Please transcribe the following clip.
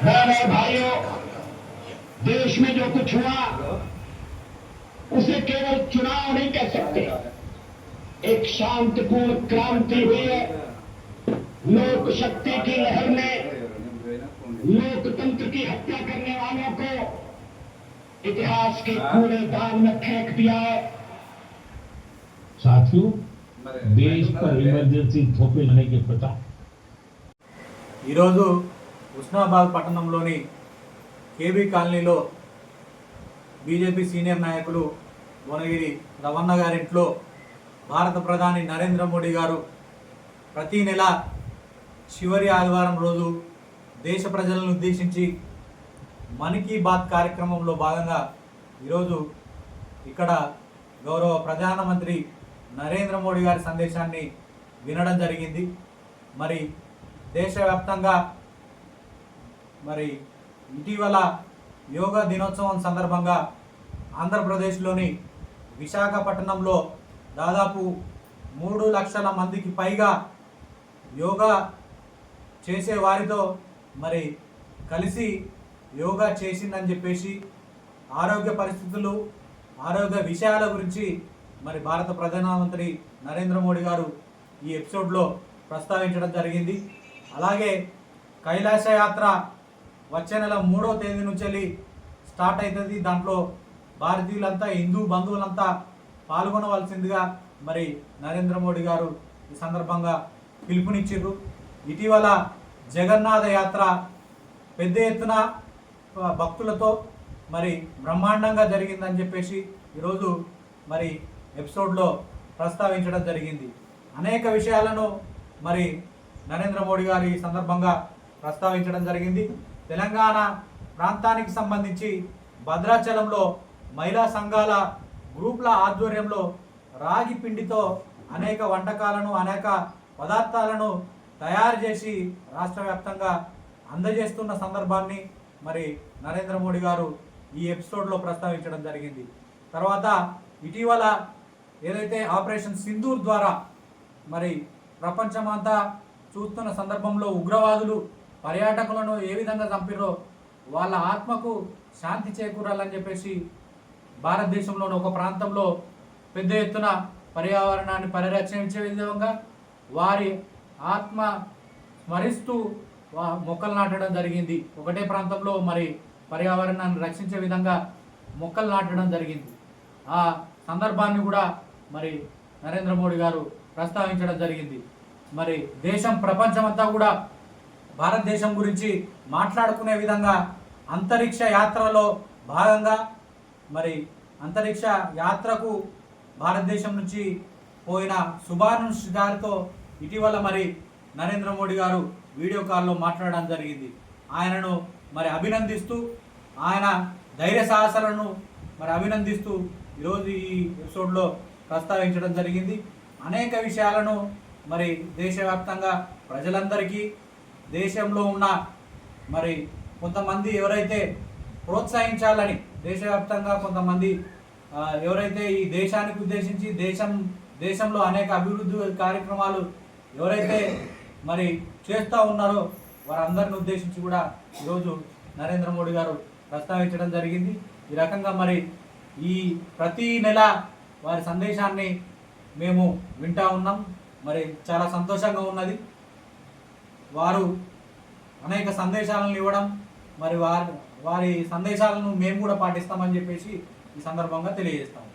बहनों और भाइयों देश में जो कुछ हुआ उसे केवल चुनाव नहीं कह सकते एक शांतिपूर्ण क्रांति हुई है लोक शक्ति की लहर ने लोकतंत्र की हत्या करने वालों को इतिहास के कूड़ेदान में फेंक दिया है साथियों देश पर इमरजेंसी थोपे जाने के पता ఈరోజు హుస్నాబాద్ పట్టణంలోని కేబీ కాలనీలో బీజేపీ సీనియర్ నాయకులు భువనగిరి రవణ గారింట్లో భారత ప్రధాని నరేంద్ర మోడీ గారు ప్రతి నెల చివరి ఆదివారం రోజు దేశ ప్రజలను ఉద్దేశించి మన్ కీ బాత్ కార్యక్రమంలో భాగంగా ఈరోజు ఇక్కడ గౌరవ ప్రధానమంత్రి నరేంద్ర మోడీ గారి సందేశాన్ని వినడం జరిగింది. మరి దేశవ్యాప్తంగా మరి ఇటీవల యోగా దినోత్సవం సందర్భంగా ఆంధ్రప్రదేశ్లోని విశాఖపట్నంలో దాదాపు మూడు లక్షల మందికి పైగా యోగా చేసే వారితో మరి కలిసి యోగా చేసిందని చెప్పేసి ఆరోగ్య పరిస్థితులు ఆరోగ్య విషయాల గురించి మరి భారత ప్రధానమంత్రి నరేంద్ర మోడీ గారు ఈ ఎపిసోడ్లో ప్రస్తావించడం జరిగింది. అలాగే కైలాస యాత్ర వచ్చే నెల మూడో తేదీ నుంచి వెళ్ళి స్టార్ట్ అవుతుంది. దాంట్లో భారతీయులంతా హిందూ బంధువులంతా పాల్గొనవలసిందిగా మరి నరేంద్ర మోడీ గారు ఈ సందర్భంగా పిలుపునిచ్చారు ఇటీవల జగన్నాథ యాత్ర పెద్ద ఎత్తున భక్తులతో మరి బ్రహ్మాండంగా జరిగిందని చెప్పేసి ఈరోజు మరి ఎపిసోడ్లో ప్రస్తావించడం జరిగింది. అనేక విషయాలను మరి నరేంద్ర మోడీ గారు ఈ సందర్భంగా ప్రస్తావించడం జరిగింది. తెలంగాణ ప్రాంతానికి సంబంధించి భద్రాచలంలో మహిళా సంఘాల గ్రూప్ల ఆధ్వర్యంలో రాగి పిండితో అనేక వంటకాలను అనేక పదార్థాలను తయారు చేసి రాష్ట్ర వ్యాప్తంగా అందజేస్తున్న సందర్భాన్ని మరి నరేంద్ర మోడీ గారు ఈ ఎపిసోడ్లో ప్రస్తావించడం జరిగింది. తర్వాత ఇటీవల ఏదైతే ఆపరేషన్ సింధూర్ ద్వారా మరి ప్రపంచమంతా చూస్తున్న సందర్భంలో ఉగ్రవాదులు పర్యాటకులను ఏ విధంగా చంపిరో వాళ్ళ ఆత్మకు శాంతి చేకూరాలని చెప్పేసి భారతదేశంలోని ఒక ప్రాంతంలో పెద్ద ఎత్తున పర్యావరణాన్ని పరిరక్షించే విధంగా వారి ఆత్మ స్మరిస్తూ మొక్కలు నాటడం జరిగింది. ఒకటే ప్రాంతంలో మరి పర్యావరణాన్ని రక్షించే విధంగా మొక్కలు నాటడం జరిగింది. ఆ సందర్భాన్ని కూడా మరి నరేంద్ర మోడీ గారు ప్రస్తావించడం జరిగింది. మరి దేశం ప్రపంచమంతా కూడా భారతదేశం గురించి మాట్లాడుకునే విధంగా అంతరిక్ష యాత్రలో భాగంగా మరి అంతరిక్ష యాత్రకు భారతదేశం నుంచి పోయిన సుభానుష్ గారితో ఇటీవల మరి నరేంద్ర మోడీ గారు వీడియో కాల్లో మాట్లాడడం జరిగింది. ఆయనను మరి అభినందిస్తూ ఆయన ధైర్య సాహసాలను మరి అభినందిస్తూ ఈరోజు ఈ ఎపిసోడ్లో ప్రస్తావించడం జరిగింది. అనేక విషయాలను మరి దేశవ్యాప్తంగా ప్రజలందరికీ దేశంలో ఉన్న మరి కొంతమంది ఎవరైతే ప్రోత్సహించాలని దేశవ్యాప్తంగా కొంతమంది ఎవరైతే ఈ దేశానికి ఉద్దేశించి దేశం దేశంలో అనేక అభివృద్ధి కార్యక్రమాలు ఎవరైతే మరి చేస్తూ ఉన్నారో వారందరిని ఉద్దేశించి కూడా ఈరోజు నరేంద్ర మోడీ గారు ప్రస్తావించడం జరిగింది. ఈ రకంగా మరి ఈ ప్రతి నెల వారి సందేశాన్ని మేము వింటా ఉన్నాం. మరి చాలా సంతోషంగా ఉన్నది. వారు అనేక సందేశాలను ఇవ్వడం మరి వారి వారి సందేశాలను మేము కూడా పాటిస్తామని చెప్పేసి ఈ సందర్భంగా తెలియజేస్తాం